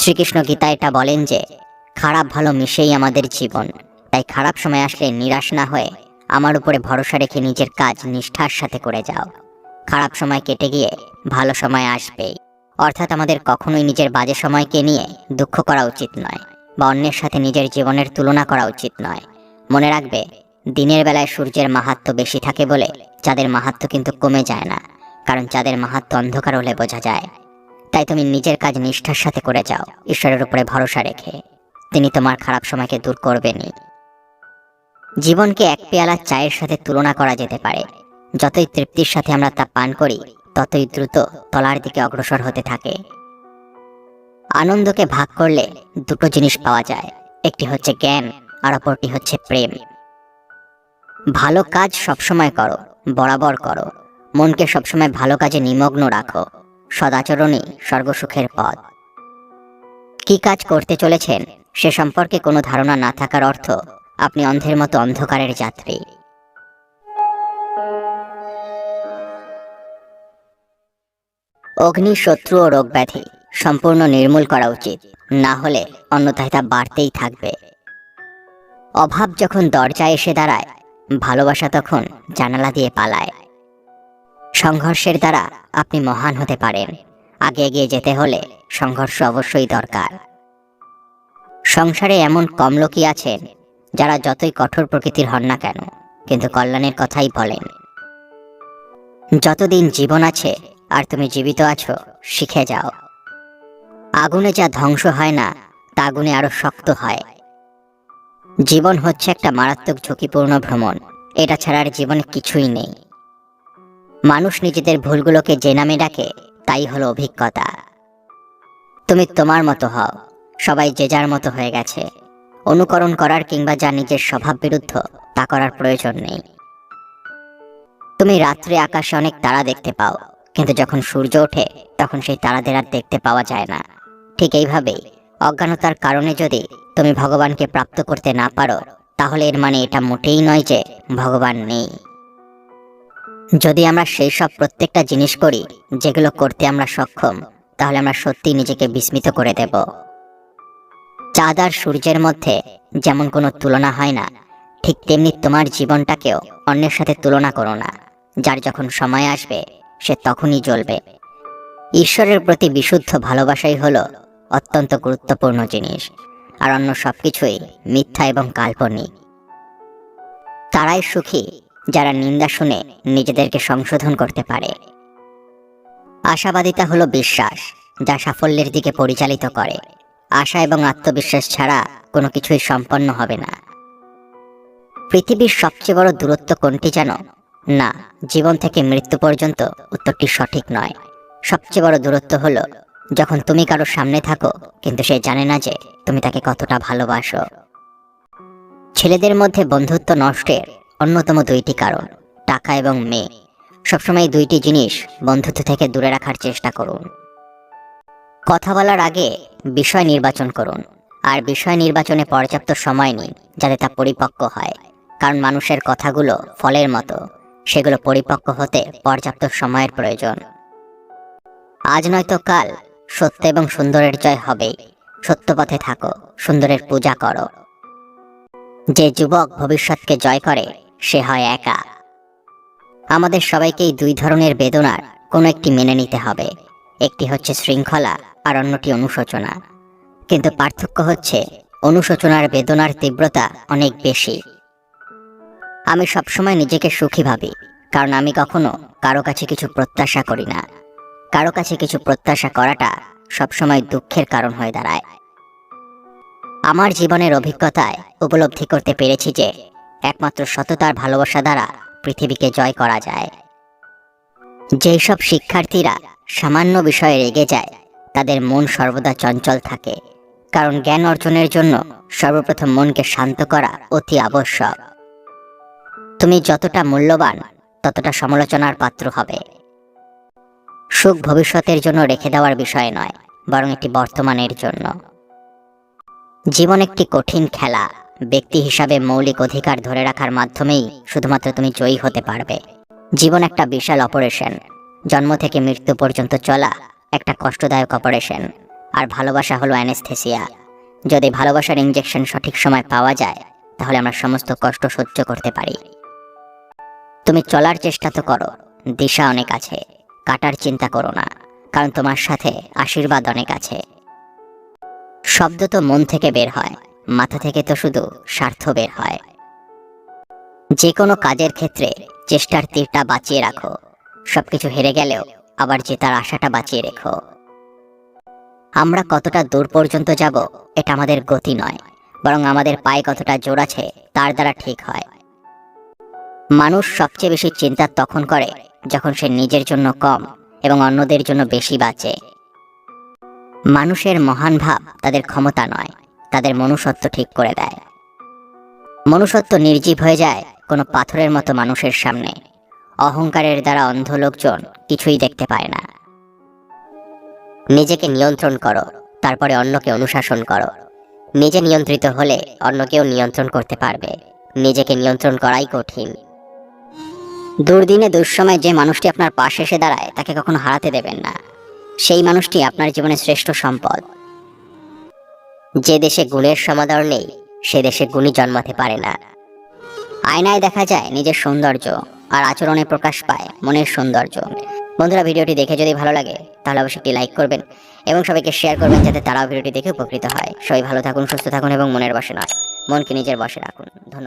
শ্রীকৃষ্ণ গীতা এটা বলেন যে, খারাপ ভালো মিশেই আমাদের জীবন। তাই খারাপ সময় আসলে নিরাশ না হয়ে আমার উপরে ভরসা রেখে নিজের কাজ নিষ্ঠার সাথে করে যাও। খারাপ সময় কেটে গিয়ে ভালো সময় আসবেই। অর্থাৎ আমাদের কখনোই নিজের বাজে সময়কে নিয়ে দুঃখ করা উচিত নয়, বা অন্যের সাথে নিজের জীবনের তুলনা করা উচিত নয়। মনে রাখবে, দিনের বেলায় সূর্যের মাহাত্ম বেশি থাকে বলে চাঁদের মাহাত্ম কিন্তু কমে যায় না, কারণ চাঁদের মাহাত্ম অন্ধকার হলে বোঝা যায় তাই তুমি নিজের কাজ নিষ্ঠার সাথে করে যাও। ঈশ্বরের উপরে ভরসা রেখে। তিনি তোমার খারাপ সময়কে দূর করবেনই। জীবনকে এক পেয়ালা চায়ের সাথে তুলনা করা যেতে পারে। যতই তৃপ্তির সাথে আমরা তা পান করি, ততই দ্রুত তলার দিকে অগ্রসর হতে থাকে। আনন্দকে ভাগ করলে দুটো জিনিস পাওয়া যায়। একটি হচ্ছে জ্ঞান, আর অপরটি হচ্ছে প্রেম। ভালো কাজ সবসময় করো, বরাবর করো। মনকে সবসময় ভালো কাজে নিমগ্ন রাখো। সদাচরণই স্বর্গসুখের পথ। কি কাজ করতে চলেছেন, সে সম্পর্কে কোনো ধারণা না থাকার অর্থ আপনি অন্ধের মতো অন্ধকারের যাত্রী। অগ্নি, শত্রু ও রোগ ব্যাধি সম্পূর্ণ নির্মূল করা উচিত, না হলে অন্যথায় তা বাড়তেই থাকবে। অভাব যখন দরজায় এসে দাঁড়ায়, ভালোবাসা তখন জানালা দিয়ে পালায়। সংঘর্ষের দ্বারা আপনি মহান হতে পারেন। আগে এগিয়ে যেতে হলে সংঘর্ষ অবশ্যই দরকার। সংসারে এমন কম লোকই আছেন, যারা যতই কঠোর প্রকৃতির হন না কেন, কিন্তু কল্যাণের কথাই বলেন। যতদিন জীবন আছে আর তুমি জীবিত আছো, শিখে যাও। আগুনে যা ধ্বংস হয় না, তা আগুনে আরও শক্ত হয়। জীবন হচ্ছে একটা মারাত্মক ঝুঁকিপূর্ণ ভ্রমণ, এটা ছাড়া আর জীবনে কিছুই নেই। মানুষ নিজেদের ভুলগুলোকে যে নামে ডাকে, তাই হলো অভিজ্ঞতা। তুমি তোমার মতো হও, সবাই যে যার মতো হয়ে গেছে। অনুকরণ করার কিংবা যা নিজের স্বভাব বিরুদ্ধ, তা করার প্রয়োজন নেই। তুমি রাত্রে আকাশে অনেক তারা দেখতে পাও, কিন্তু যখন সূর্য ওঠে, তখন সেই তারাদের আর দেখতে পাওয়া যায় না। ঠিক এইভাবেই, অজ্ঞানতার কারণে যদি তুমি ভগবানকে প্রাপ্ত করতে না পারো, তাহলে এর মানে এটা মোটেই নয় যে ভগবান নেই। যদি আমরা সেই সব প্রত্যেকটা জিনিস করি, যেগুলো করতে আমরা সক্ষম, তাহলে আমরা সত্যি নিজেকে বিস্মিত করে দেব। চাঁদ আর সূর্যের মধ্যে যেমন কোনো তুলনা হয় না, ঠিক তেমনি তোমার জীবনটাকেও অন্যের সাথে তুলনা করো না। যার যখন সময় আসবে, সে তখনই জ্বলবে। ঈশ্বরের প্রতি বিশুদ্ধ ভালোবাসাই হলো অত্যন্ত গুরুত্বপূর্ণ জিনিস, আর অন্য সব কিছুই মিথ্যা এবং কাল্পনিক। তারাই সুখী যারা নিন্দা শুনে নিজেদেরকে সংশোধন করতে পারে। আশাবাদিতা হলো বিশ্বাস, যা সাফল্যের দিকে পরিচালিত করে। আশা এবং আত্মবিশ্বাস ছাড়া কোনো কিছুই সম্পন্ন হবে না। পৃথিবীর সবচেয়ে বড় দূরত্ব কোনটি জানো? না, জীবন থেকে মৃত্যু পর্যন্ত উত্তরটি সঠিক নয়। সবচেয়ে বড় দূরত্ব হলো যখন তুমি কারও সামনে থাকো, কিন্তু সে জানে না যে তুমি তাকে কতটা ভালোবাসো। ছেলেদের মধ্যে বন্ধুত্ব নষ্টের অন্যতম দুইটি কারণ, টাকা এবং মেয়ে। সবসময় দুইটি জিনিস বন্ধুত্ব থেকে দূরে রাখার চেষ্টা করুন। কথা বলার আগে বিষয় নির্বাচন করুন, আর বিষয় নির্বাচনে পর্যাপ্ত সময় নিন যাতে তা পরিপক্ক হয়। কারণ মানুষের কথাগুলো ফলের মতো, সেগুলো পরিপক্ক হতে পর্যাপ্ত সময়ের প্রয়োজন। আজ নয়তো কাল সত্য এবং সুন্দরের জয় হবেই সত্য পথে থাকো, সুন্দরের পূজা করো। যে যুবক ভবিষ্যৎকে জয় করে সে হয় একা। আমাদের সবাইকেই দুই ধরনের বেদনার কোনো একটি মেনে নিতে হবে। একটি হচ্ছে শৃঙ্খলা আর অন্যটি অনুশোচনা। কিন্তু পার্থক্য হচ্ছে অনুশোচনার বেদনার তীব্রতা অনেক বেশি। আমি সবসময় নিজেকে সুখী ভাবি, কারণ আমি কখনো কারও কাছে কিছু প্রত্যাশা করি না। কারও কাছে কিছু প্রত্যাশা করাটা সবসময় দুঃখের কারণ হয়ে দাঁড়ায়। আমার জীবনের অভিজ্ঞতায় উপলব্ধি করতে পেরেছি যে একমাত্র সততার ভালোবাসা দ্বারা পৃথিবীকে জয় করা যায়। যেই সব শিক্ষার্থীরা সামান্য বিষয়ে রেগে যায়, তাদের মন সর্বদা চঞ্চল থাকে, কারণ জ্ঞান অর্জনের জন্য সর্বপ্রথম মনকে শান্ত করা অতি আবশ্যক। তুমি যতটা মূল্যবান, ততটা সমালোচনার পাত্র হবে। সুখ ভবিষ্যতের জন্য রেখে দেওয়ার বিষয় নয়, বরং এটি বর্তমানের জন্য। জীবন একটি কঠিন খেলা ব্যক্তি হিসাবে মৌলিক অধিকার ধরে রাখার মাধ্যমেই শুধুমাত্র তুমি জয়ী হতে পারবে। জীবন একটা বিশাল অপারেশন। জন্ম থেকে মৃত্যু পর্যন্ত চলা একটা কষ্টদায়ক অপারেশন। আর ভালোবাসা হলো অ্যানেস্থেসিয়া। যদি ভালোবাসার ইঞ্জেকশন সঠিক সময় পাওয়া যায়, তাহলে আমরা সমস্ত কষ্ট সহ্য করতে পারি। তুমি চলার চেষ্টা তো করো। দিশা অনেক আছে। কাটার চিন্তা করো না। কারণ তোমার সাথে আশীর্বাদ অনেক আছে। শব্দ তো মন থেকে বের হয়। মাথা থেকে তো শুধু স্বার্থ বের হয়। যে কোনো কাজের ক্ষেত্রে চেষ্টার তীরটা বাঁচিয়ে রাখো। সবকিছু হেরে গেলেও আবার জেতার আশাটা বাঁচিয়ে রেখো। আমরা কতটা দূর পর্যন্ত যাব, এটা আমাদের গতি নয়, বরং আমাদের পায়ে কতটা জোর আছে, তার দ্বারা ঠিক হয়। মানুষ সবচেয়ে বেশি চিন্তা তখন করে যখন সে নিজের জন্য কম এবং অন্যদের জন্য বেশি বাঁচে। মানুষের মহান ভাব তাদের ক্ষমতা নয় তাদের মনুষ্যত্ব ঠিক করে দেয়। মনুষ্যত্ব নির্জীব হয়ে যায় কোনো পাথরের মতো মানুষের সামনে। অহংকারের দ্বারা অন্ধ লোকজন কিছুই দেখতে পায় না। নিজেকে নিয়ন্ত্রণ করো, তারপরে অন্যকে অনুশাসন করো। নিজে নিয়ন্ত্রিত হলে অন্যকেও নিয়ন্ত্রণ করতে পারবে। নিজেকে নিয়ন্ত্রণ করাই কঠিন। দুর্দিনে দুঃসময়ে যে মানুষটি আপনার পাশে এসে দাঁড়ায়, তাকে কখনো হারাতে দেবেন না। সেই মানুষটি আপনার জীবনের শ্রেষ্ঠ সম্পদ। যে দেশে গুণের সমাদর নেই, সে দেশে গুণী জন্মাতে পারে না। আয়নায় দেখা যায় নিজের সৌন্দর্য আর আচরণে প্রকাশ পায় মনের সৌন্দর্য। বন্ধুরা, ভিডিওটি দেখে যদি ভালো লাগে, তাহলে অবশ্যই একটি লাইক করবেন এবং সবাইকে শেয়ার করবেন যাতে তারাও ভিডিওটি দেখে উপকৃত হয়। সবাই ভালো থাকুন, সুস্থ থাকুন এবং মনের বসে নয়, মনকে নিজের বসে রাখুন। ধন্যবাদ।